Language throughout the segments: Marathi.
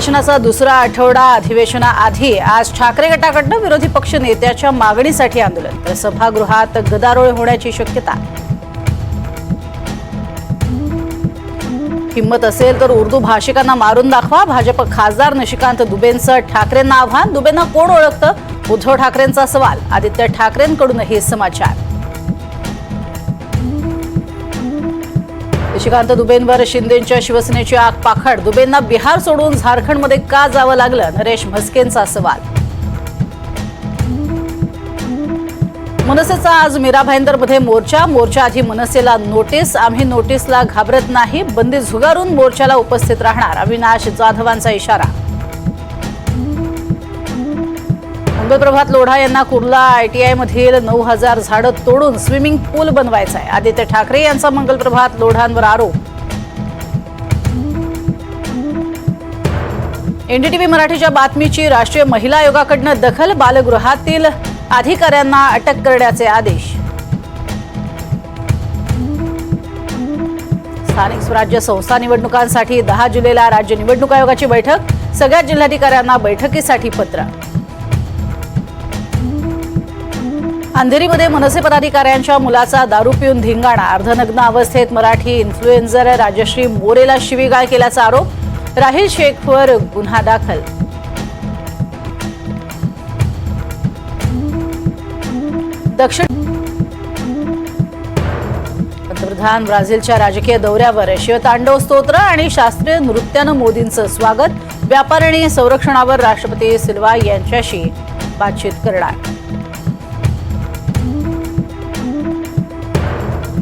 अधिवेशनाचा दुसरा आठवडा अधिवेशनाआधी आज ठाकरे गटाकडनं विरोधी पक्ष नेत्याच्या मागणीसाठी आंदोलन. तर सभागृहात गदारोळ होण्याची शक्यता. हिंमत असेल तर उर्दू भाषिकांना मारून दाखवा. भाजप खासदार निशिकांत दुबेंचं ठाकरेंना आव्हान. दुबेंना कोण ओळखतं? उद्धव ठाकरेंचा सवाल. आदित्य ठाकरेंकडूनही समाचार. शशिकांत दुबेंवर शिंदेच्या शिवसेनेची आग पाखड. दुबेंना बिहार सोडून झारखंडमध्ये का जावं लागलं? नरेश म्हस्केंचा सवाल. मनसेचा आज मीरा भाईंदरमध्ये मोर्चा. मोर्चा आधी मनसेला नोटीस. आम्ही नोटीसला घाबरत नाही. बंदी झुगारून मोर्चाला उपस्थित राहणार. अविनाश जाधवांचा इशारा. मंगलप्रभात लोढा यांना कुर्ला आयटीआय मधील नऊ हजार झाडं तोडून स्विमिंग पूल बनवायचा आहे आदित्य ठाकरे यांचा मंगलप्रभात लोढांवर आरोप. एनडीटीव्ही मराठीच्या बातमीची राष्ट्रीय महिला आयोगाकडनं दखल बालगृहातील अधिकाऱ्यांना अटक करण्याचे आदेश. स्थानिक स्वराज्य संस्था निवडणुकांसाठी दहा जुलैला राज्य निवडणूक आयोगाची बैठक. सगळ्या जिल्हाधिकाऱ्यांना बैठकीसाठी पत्र. अंधेरीमध्ये मनसे पदाधिकाऱ्यांच्या मुलाचा दारू पिऊन धिंगाणा. अर्धनग्न अवस्थेत मराठी इन्फ्लुएन्झर राजश्री मोरेला शिवीगाळ केल्याचा आरोप. राहील शेखवर गुन्हा दाखल. दक्षिण पंतप्रधान ब्राझीलच्या राजकीय दौऱ्यावर शिवतांडव स्तोत्र आणि शास्त्रीय नृत्यानं मोदींचं स्वागत. व्यापार आणि संरक्षणावर राष्ट्रपती सिल्वा यांच्याशी बातचीत करणार.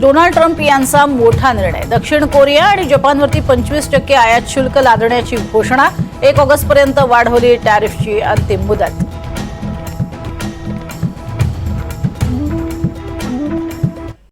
डोनाल्ड ट्रम्प यांचा मोठा निर्णय. दक्षिण कोरिया आणि जपानवरती पंचवीस टक्के आयात शुल्क लादण्याची घोषणा एक ऑगस्टपर्यंत वाढवली टॅरिफची अंतिम मुदत.